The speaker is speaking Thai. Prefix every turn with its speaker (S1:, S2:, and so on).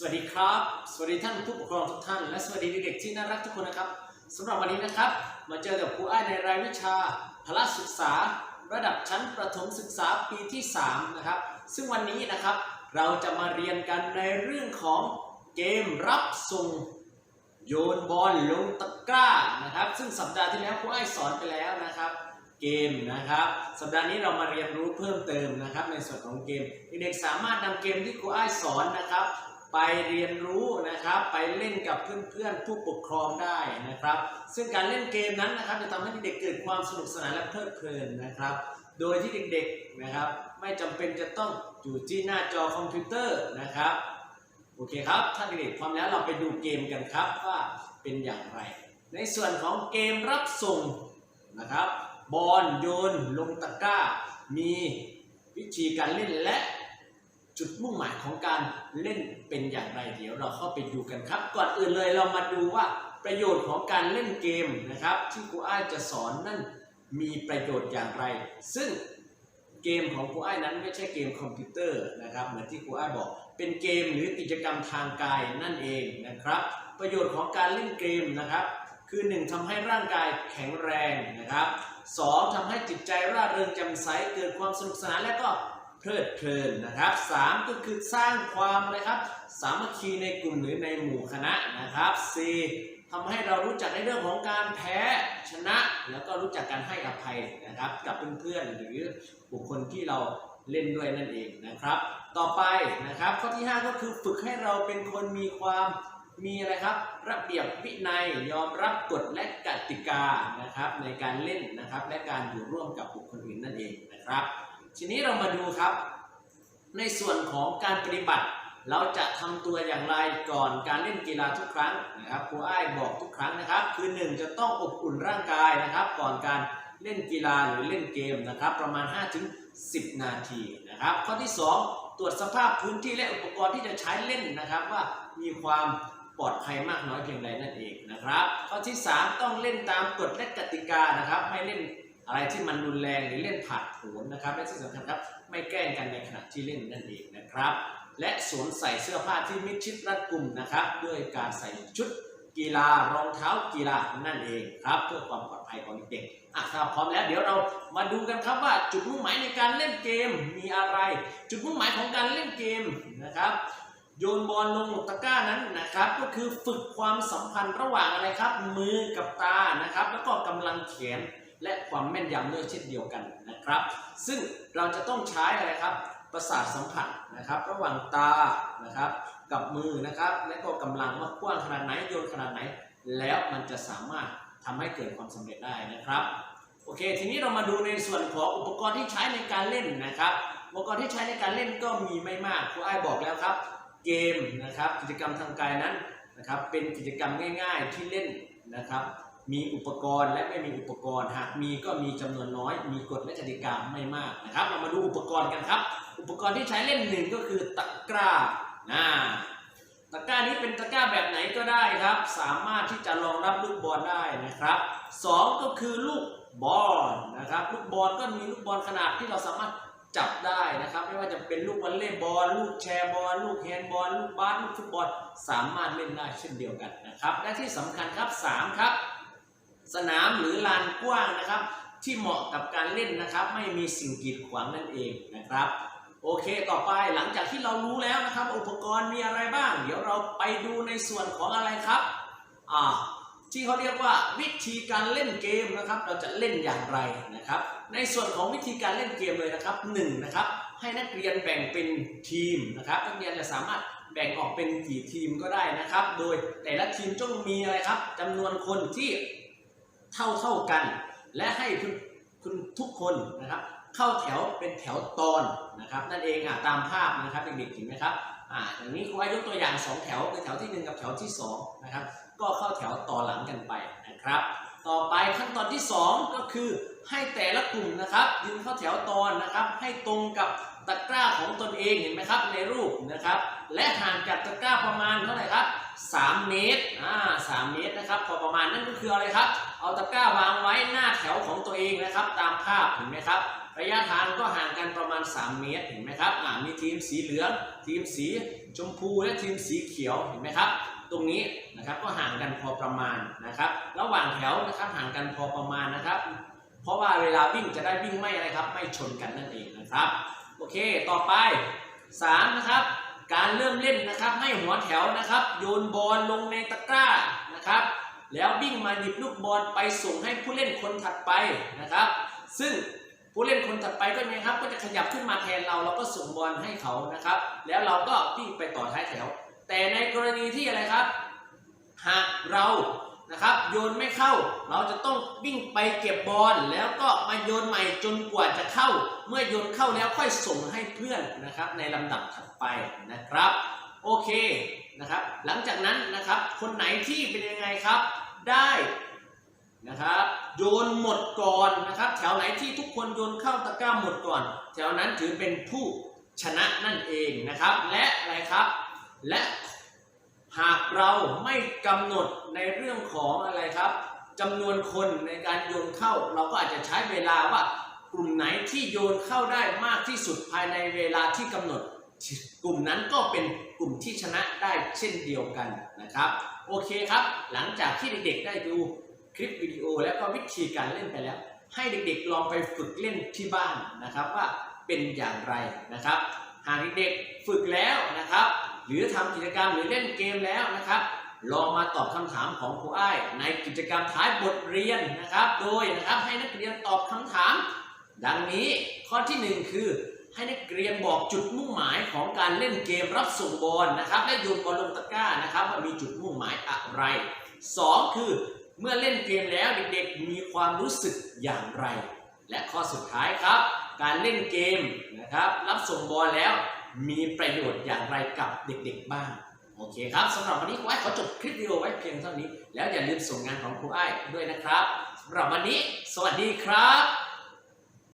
S1: สวัสดีครับ สวัสดีท่านผู้ปกครองทุกท่าน และสวัสดีเด็กๆที่น่ารักทุกคนนะครับสำหรับวันนี้นะครับ มาเจอกับครูอ้ายในรายวิชาพละศึกษา ระดับชั้นประถมศึกษาปีที่ 3 นะครับ ซึ่งวันนี้นะครับเราจะมาเรียนกันในเรื่องของเกมรับส่งโยนบอลลงตะกร้านะครับ ซึ่งสัปดาห์ที่แล้วครูอ้ายสอนไปแล้วนะครับ เกมนะครับ สัปดาห์นี้เรามาเรียนรู้เพิ่มเติมนะครับ ในส่วนของเกมเด็กๆสามารถนำเกมที่ครูอ้ายสอนนะครับ ไปเรียนรู้นะครับไปเล่นกับเพื่อนๆผู้ปกครองได้นะครับ ซึ่งการเล่นเกมนั้นนะครับจะทำให้เด็กเกิดความสนุกสนานและเพลิดเพลินนะครับ โดยที่เด็กๆนะครับไม่จำเป็นจะต้องอยู่ที่หน้าจอคอมพิวเตอร์นะครับโอเคครับถ้าเด็กๆพร้อมแล้วเราไปดูเกมกันครับว่าเป็นอย่างไร ในส่วนของเกมรับส่งนะครับบอลโยนลงตะกร้า มีวิธีการเล่นและ จุดมุ่งหมายของการเล่นเป็นอย่างไรเดี๋ยวเราเข้าไปดูกันครับ ก่อนอื่นเลยเรามาดูว่าประโยชน์ของการเล่นเกมนะครับ ที่ครูอ้ายจะสอนนั่นมีประโยชน์อย่างไร ซึ่งเกมของครูอ้ายนั้นไม่ใช่เกมคอมพิวเตอร์นะครับ เหมือนที่ครูอ้ายบอก เป็นเกมหรือกิจกรรมทางกายนั่นเองนะครับ ประโยชน์ของการเล่นเกมนะครับ คือ 1ทำให้ร่างกายแข็งแรงนะครับ 2ทำให้จิตใจร่าเริงแจ่มใสเกิดความสนุกสนานและก็ เพลิดเพลินนะครับ 3 ก็คือสร้างความอะไรครับสามัคคีในกลุ่มหรือในหมู่คณะนะครับ 4ทำให้เรารู้จักในเรื่องของการแพ้ชนะ แล้วก็รู้จักการให้อภัยนะครับกับเพื่อนๆหรือบุคคลที่เราเล่นด้วยนั่นเองนะครับ ต่อไปนะครับข้อที่ 5 ก็คือฝึกให้เราเป็นคนมีความมีอะไรครับระเบียบวินัยยอมรับกฎและกติกานะครับในการเล่นนะครับและการอยู่ร่วมกับบุคคลอื่นนั่นเองนะครับ ทีนี้เรามาดูครับ ในส่วนของการปฏิบัติ เราจะทำตัวอย่างไรก่อนการเล่นกีฬาทุกครั้งนะครับครูอ้ายบอกทุกครั้งนะครับ คือ 1 จะต้องอบอุ่นร่างกายนะครับ ก่อนการเล่นกีฬาหรือเล่นเกมนะครับ ประมาณ 5-10 นาทีนะครับ ข้อที่ 2 ตรวจสภาพพื้นที่และอุปกรณ์ที่จะใช้เล่นนะครับ ว่ามีความปลอดภัยมากน้อยเพียงใดนั่นเองนะครับ ข้อที่ 3 ต้องเล่นตามกฎและกติกานะครับ ไม่เล่น อะไรที่มันรุนแรงหรือเล่นผาดโผนนะครับ และที่สำคัญครับไม่แกล้งกันในขณะที่เล่นนั่นเองนะครับ และสวมใส่เสื้อผ้าที่มิดชิดรัดกุมนะครับ ด้วยการใส่ชุดกีฬารองเท้ากีฬานั่นเองครับเพื่อความปลอดภัยของเด็กๆอะถ้าพร้อมแล้วเดี๋ยวเรามาดูกันครับว่าจุดมุ่งหมายในการเล่นเกมมีอะไร จุดมุ่งหมายของการเล่นเกมนะครับโยนบอลลงตะกร้านั้นนะครับ ก็คือฝึกความสัมพันธ์ระหว่างอะไรครับ มือกับตานะครับ แล้วก็กำลังแขน และความแม่นยำด้วยเช่นเดียวกันนะครับ ซึ่งเราจะต้องใช้อะไรครับประสาทสัมผัสนะครับ ระหว่างตานะครับกับมือนะครับ และก็กำลังว่ากว้างขนาดไหนโยนขนาดไหน แล้วมันจะสามารถทำให้เกิดความสำเร็จได้นะครับโอเค ทีนี้เรามาดูในส่วนของอุปกรณ์ที่ใช้ในการเล่นนะครับ อุปกรณ์ที่ใช้ในการเล่นก็มีไม่มากครูอ้บอกแล้วครับ เกมนะครับกิจกรรมทางกายนั้นนะครับเป็นกิจกรรมง่าย ๆที่เล่นนะครับ มีอุปกรณ์และไม่มีอุปกรณ์หากมีก็มีจำนวนน้อย มีกฎและกติกาไม่มากนะครับ เรามาดูอุปกรณ์กันครับ อุปกรณ์ที่ใช้เล่นหนึ่งก็คือตะกร้านะตะกร้านี้เป็นตะกร้าแบบไหนก็ได้ครับ สามารถที่จะรองรับลูกบอลได้นะครับสองก็คือลูกบอลนะครับ ลูกบอลก็มีลูกบอลขนาดที่เราสามารถจับได้นะครับ ไม่ว่าจะเป็นลูกวอลเลย์บอลลูกแชร์บอลลูกแฮนด์บอลลูกบาสลูกฟุตบอลสามารถเล่นได้เช่นเดียวกันนะครับ และที่สำคัญครับ3ครับ สนามหรือลานกว้างนะครับ ที่เหมาะกับการเล่นนะครับ ไม่มีสิ่งกีดขวางนั่นเองนะครับ โอเคต่อไปหลังจากที่เรารู้แล้วนะครับ อุปกรณ์มีอะไรบ้าง เดี๋ยวเราไปดูในส่วนของอะไรครับอ่าที่เขาเรียกว่าวิธีการเล่นเกมนะครับ เราจะเล่นอย่างไรนะครับ ในส่วนของวิธีการเล่นเกมเลยนะครับหนึ่งนะครับให้นักเรียนแบ่งเป็นทีมนะครับนักเรียนจะสามารถแบ่งออกเป็นกี่ทีมก็ได้นะครับ โดยแต่ละทีมต้องมีอะไรครับจำนวนคนที่ เท่าเท่ากัน และให้คุณคุณทุกคนนะครับ เข้าแถวเป็นแถวตอนนะครับ นั่นเองอะตามภาพนะครับเด็กๆเห็นไหมครับอ่าอย่างนี้ครูให้ยกตัวอย่างสองแถวคือแถวที่หนึ่งกับแถวที่สองนะครับก็เข้าแถวต่อหลังกันไปนะครับ ต่อไปขั้นตอนที่ 2 ก็คือให้แต่ละกลุ่มนะครับ ยืนเข้าแถวตอนนะครับ ให้ตรงกับตะกร้าของตนเองเห็นไหมครับในรูปนะครับ และห่างจากตะกร้าประมาณเท่าไหร่ครับ 3 เมตรอ่า3เมตรนะครับพอประมาณนั่นก็คืออะไรครับ เอาตะกร้าวางไว้หน้าแถวของตัวเองนะครับ ตามภาพเห็นไหมครับ ระยะทางก็ห่างกันประมาณ 3 เมตรเห็นไหมครับอ่ามีทีมสีเหลืองทีมสีชมพูและทีมสีเขียวเห็นไหมครับตรงนี้นะครับก็ห่างกันพอประมาณนะครับระหว่างแถวนะครับห่างกันพอประมาณนะครับ เพราะว่าเวลาวิ่งจะได้วิ่งไม่อะไรครับ ไม่ชนกันนั่นเองนะครับ โอเค ต่อไป3นะครับ การเริ่มเล่นนะครับให้หัวแถวนะครับ โยนบอลลงในตะกร้านะครับ แล้ววิ่งมาหยิบลูกบอลไปส่งให้ผู้เล่นคนถัดไปนะครับ ซึ่งผู้เล่นคนถัดไปก็ไงครับ ก็จะขยับขึ้นมาแทนเราเราก็ส่งบอลให้เขานะครับ แล้วเราก็วิ่งไปต่อท้ายแถว แต่ในกรณีที่อะไรครับ หากเรา นะครับ โยนไม่เข้า เราจะต้องวิ่งไปเก็บบอลแล้วก็มาโยนใหม่จนกว่าจะเข้า เมื่อโยนเข้าแล้วค่อยส่งให้เพื่อนนะครับ ในลำดับถัดไปนะครับ โอเคนะครับ หลังจากนั้นนะครับคนไหนที่เป็นยังไงครับ ได้นะครับโยนหมดก่อนนะครับแถวไหนที่ทุกคนโยนเข้าตะกร้าหมดก่อน แถวนั้นถือเป็นผู้ชนะนั่นเองนะครับ และอะไรครับ และ หากเราไม่กำหนดในเรื่องของอะไรครับจำนวนคนในการโยนเข้า เราก็อาจจะใช้เวลาว่ากลุ่มไหนที่โยนเข้าได้มากที่สุดภายในเวลาที่กำหนด กลุ่มนั้นก็เป็นกลุ่มที่ชนะได้เช่นเดียวกันนะครับ โอเคครับ หลังจากที่เด็กๆได้ดูคลิปวิดีโอและก็วิธีการเล่นไปแล้ว ให้เด็กๆลองไปฝึกเล่นที่บ้านนะครับว่าเป็นอย่างไรนะครับ หากเด็กๆฝึกแล้วนะครับ หรือทำกิจกรรมหรือเล่นเกมแล้วนะครับ ลองมาตอบคำถามของครูอ้ายในกิจกรรมท้ายบทเรียนนะครับ โดยนะครับให้นักเรียนตอบคำถาม ดังนี้ข้อที่หนึ่งคือให้นักเรียนบอกจุดมุ่งหมายของการเล่นเกมรับส่งบอลนะครับ และโยนบอลลงตะกร้านะครับว่ามีจุดมุ่งหมายอะไร 2 คือเมื่อเล่นเกมแล้วเด็กๆ มีความรู้สึกอย่างไร และข้อสุดท้ายครับ การเล่นเกมนะครับ รับส่งบอลแล้ว มีประโยชน์อย่างไรกับเด็กๆบ้าง โอเคครับสำหรับวันนี้ครูไอ้ขอจบคลิปวิดีโอไว้เพียงเท่านี้ แล้วอย่าลืมส่งงานของครูไอ้ด้วยนะครับสำหรับวันนี้ สวัสดีครับ